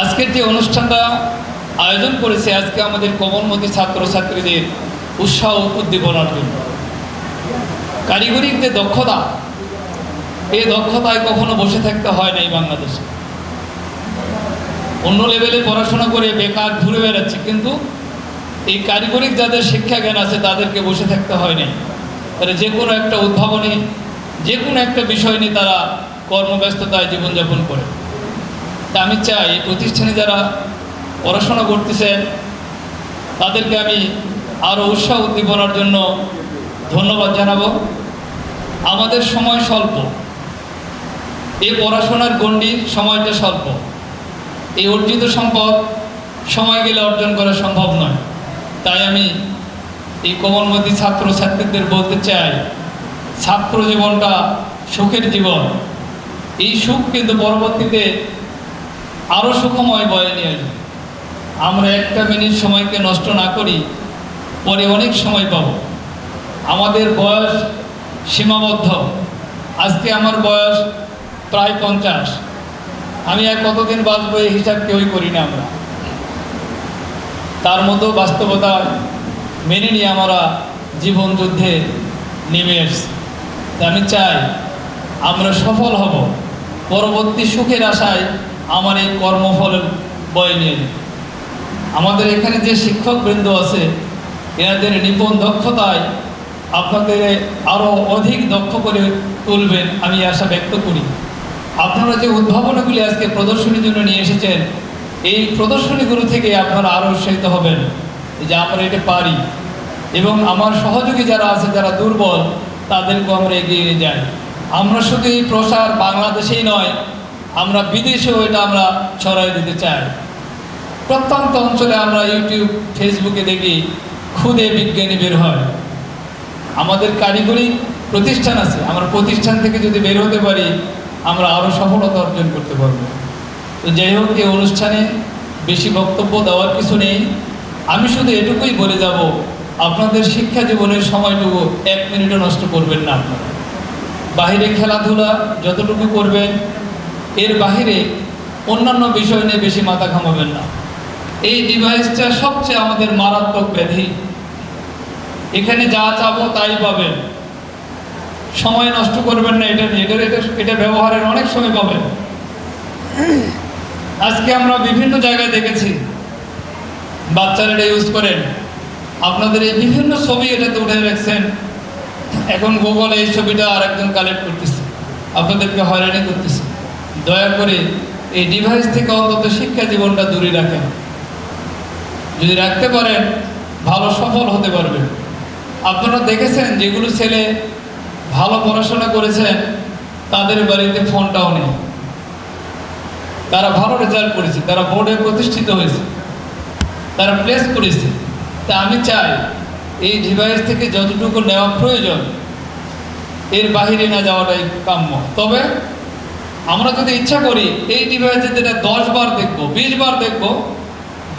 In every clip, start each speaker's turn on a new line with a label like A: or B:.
A: আজকের যে অনুষ্ঠানটা আয়োজন করেছে, আজকে আমাদের কোমলমতি ছাত্রছাত্রীদের উৎসাহ উদ্দীপনার জন্য। কারিগরিক যে দক্ষতা, এই দক্ষতায় কখনো বসে থাকতে হয় না এই বাংলাদেশে। অন্য লেভেলে পড়াশোনা করে বেকার ঘুরে বেড়াচ্ছে, কিন্তু এই কারিগরিক যাদের শিক্ষা জ্ঞান আছে, তাদেরকে বসে থাকতে হয় নাই। তারা যে কোনো একটা উদ্ভাবনী, যে কোনো একটা বিষয় নিয়ে তারা কর্মব্যস্ততায় জীবনযাপন করে। তা আমি চাই এই প্রতিষ্ঠানে যারা পড়াশোনা করতেছেন, তাদেরকে আমি আরও উৎসাহ উদ্দীপনার জন্য ধন্যবাদ জানাব। আমাদের সময় স্বল্প। এই পড়াশোনার গণ্ডি সময়টা স্বল্প। এই অর্জিত সম্পদ সময় গেলে অর্জন করা সম্ভব নয়। তাই আমি এই কোমলমতি ছাত্র ছাত্রীদের বলতে চাই, ছাত্র জীবনটা সুখের জীবন। এই সুখ কিন্তু পরবর্তীতে আরও সুখময় বয়ে নিয়ে আসবে আমরা একটা মিনিট সময়কে নষ্ট না করি, পরে অনেক সময় পাব। আমাদের বয়স সীমাবদ্ধ। আজকে আমার বয়স প্রায় পঞ্চাশ। আমি আর কতদিন বাঁচবো এই হিসাব কেউই করি না আমরা। তার মতো বাস্তবতা মেনে নিয়ে আমরা জীবন যুদ্ধে নেমে এসছি। আমি চাই আমরা সফল হব। পরবর্তী সুখের আশায় আমার এই কর্মফল বয়ে নিয়ে। আমাদের এখানে যে শিক্ষকবৃন্দ আছে, এনাদের নিপুণ দক্ষতায় আপনাদের আরও অধিক দক্ষ করে তুলবেন আমি আশা ব্যক্ত করি। আপনারা যে উদ্ভাবনগুলি আজকে প্রদর্শনীর জন্য নিয়ে এসেছেন, এই প্রদর্শনীগুলো থেকে আপনারা আরও উৎসাহিত হবেন যে আমরা এটা পারি। এবং আমার সহযোগী যারা আছে, যারা দুর্বল, তাদেরকেও আমরা এগিয়ে নিয়ে যাই। আমরা শুধু এই প্রসার বাংলাদেশেই নয় আমরা বিদেশেও এটা আমরা ছড়াই দিতে চাই। প্রত্যন্ত অঞ্চলে আমরা ইউটিউব, ফেসবুকে দেখি খুদে বিজ্ঞানী বের হয়। আমাদের কারিগরি প্রতিষ্ঠান আছে, আমরা প্রতিষ্ঠান থেকে যদি বের হতে পারি, আমরা আরও সফলতা অর্জন করতে পারব। তো যাই হোক, এই অনুষ্ঠানে বেশি বক্তব্য দেওয়ার কিছু নেই। আমি শুধু এটুকুই বলে যাব, আপনাদের শিক্ষা জীবনের সময়টুকু এক মিনিটও নষ্ট করবেন না আপনারা। বাহিরে খেলাধুলা যতটুকু করবেন এর বাহিরে অন্যান্য বিষয় নিয়ে বেশি মাথা ঘামাবেন না। এই ডিভাইসটা সবচেয়ে আমাদের মারাত্মক ব্যাধি। এখানে যা চাবো তাই পাবেন। সময় নষ্ট করবেন না, এটা নিয়ে। এটা এটা ব্যবহারের অনেক সময় পাবেন। আজকে আমরা বিভিন্ন জায়গায় দেখেছি, বাচ্চারা এটা ইউজ করেন। আপনাদের এই বিভিন্ন ছবি এটাতে উঠে রাখছেন। এখন গুগল এই ছবিটা আরেকজন কালেক্ট করতেছে। আপনাদেরকে হয়রানি করতেছে। দয়া করে এই ডিভাইস থেকে অন্তত শিক্ষা জীবনটা দূরে রাখেন। যদি রাখতে পারেন, ভালো সফল হতে পারবেন। আপনারা দেখেছেন যেগুলো ছেলে ভালো পড়াশোনা করেছেন, তাদের বাড়িতে ফোনটাও নেই। তারা ভালো রেজাল্ট করেছে, তারা বোর্ডে প্রতিষ্ঠিত হয়েছে, তারা প্লেস করেছে। তা আমি চাই, এই ডিভাইস থেকে যতটুকু নেওয়া প্রয়োজন, এর বাহিরে না যাওয়াটাই কাম্য। তবে আমরা যদি ইচ্ছা করি, এই ডিভাইসে যেটা দশ বার দেখব, বিশ বার দেখব,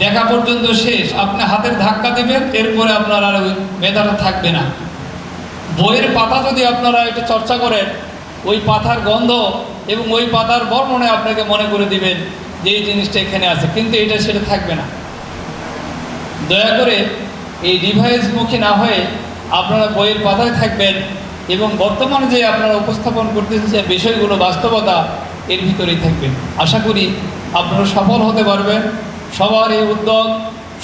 A: দেখা পর্যন্ত শেষ। আপনি হাতের ধাক্কা দেবেন, এরপরে আপনার আর ওই মেধাটা থাকবে না। বইয়ের পাতা যদি আপনারা এটা চর্চা করেন, ওই পাতার গন্ধ এবং ওই পাতার বর্ণনে আপনাকে মনে করে দিবেন যে এই জিনিসটা এখানে আছে, কিন্তু এটা সেটা থাকবে না। দয়া করে এই ডিভাইস মুখী না হয়ে আপনারা বইয়ের পাতায় থাকবেন। এবং বর্তমানে যে আপনারা উপস্থাপন করতেছেন যে বিষয়গুলো বাস্তবতা এর ভিতরেই থাকবে। আশা করি আপনারা সফল হতে পারবেন। সবার এই উদ্যোগ,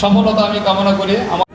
A: সফলতা আমি কামনা করি। আমার